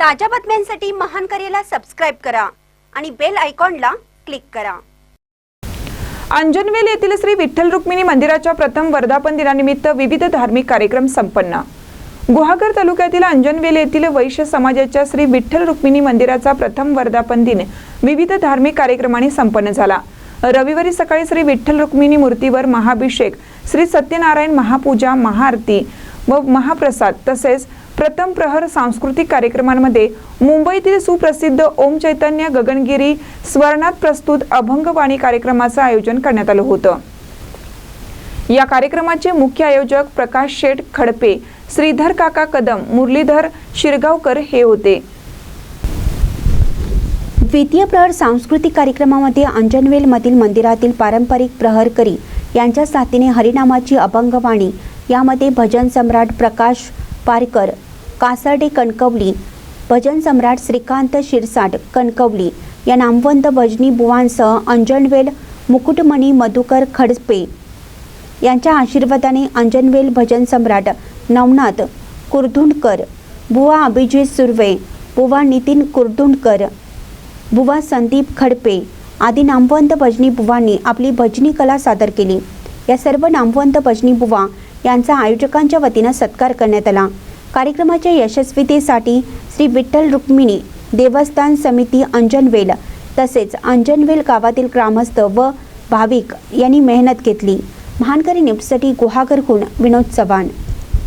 ताज्या बातम्यांसाठी महान करेला सबस्क्राईब करा आणि बेल आयकॉनला क्लिक करा. अंजनवेल येथील श्री विठ्ठल रुक्मिणी मंदिराच्या प्रथम वर्धापन दिनानिमित्त विविध धार्मिक कार्यक्रम संपन्न. गुहागर तालुक्यातील अंजनवेल येथील वैश्य समाजाच्या श्री विठ्ठल रुक्मिणी मंदिराचा प्रथम वर्धापन दिन विविध धार्मिक कार्यक्रमाने संपन्न झाला. रविवारी सकाळी श्री विठ्ठल रुक्मिणी मूर्तीवर महाभिषेक श्री सत्यनारायण महापूजा महाआरती व महाप्रसाद तसेच प्रथम प्रहर सांस्कृतिक कार्यक्रमांमध्ये मुंबईतील सुप्रसिद्ध ओम चैतन्य गगनगिरी स्वर्णात प्रस्तुत अभंगवाणी कार्यक्रमाचं आयोजन करण्यात आलं होतं. या कार्यक्रमाचे मुख्य आयोजक प्रकाश शेठ खडपे श्रीधर काका कदम मुरलीधर शिरगावकर हे होते. द्वितीय प्रहर सांस्कृतिक कार्यक्रमामध्ये अंजनवेलमधील मंदिरातील पारंपरिक प्रहरकरी यांच्या साथीने हरिनामाची अभंगवाणी यामध्ये भजन सम्राट प्रकाश पारकर कासर्डे कणकवली भजन सम्राट श्रीकांत शिरसाट कणकवली या नामवंत भजनी बुवांसह अंजनवेल मुकुटमणी मधुकर खडपे यांच्या आशीर्वादाने अंजनवेल भजन सम्राट नवनाथ कुरधुंडकर बुवा अभिजित सुर्वे बुवा नितीन कुरधुंडकर बुवा संदीप खडपे आदी नामवंत भजनी बुवांनी आपली भजनी कला सादर केली. या सर्व नामवंत भजनी बुवा यांचा आयोजकांच्या वतीनं सत्कार करण्यात आला. कार्यक्रमाच्या यशस्वीतेसाठी श्री विठ्ठल रुक्मिणी देवस्थान समिती अंजनवेल तसेच अंजनवेल गावातील ग्रामस्थ व भाविक यांनी मेहनत घेतली. महानकरी न्यूजसाठी गुहागरहून विनोद चव्हाण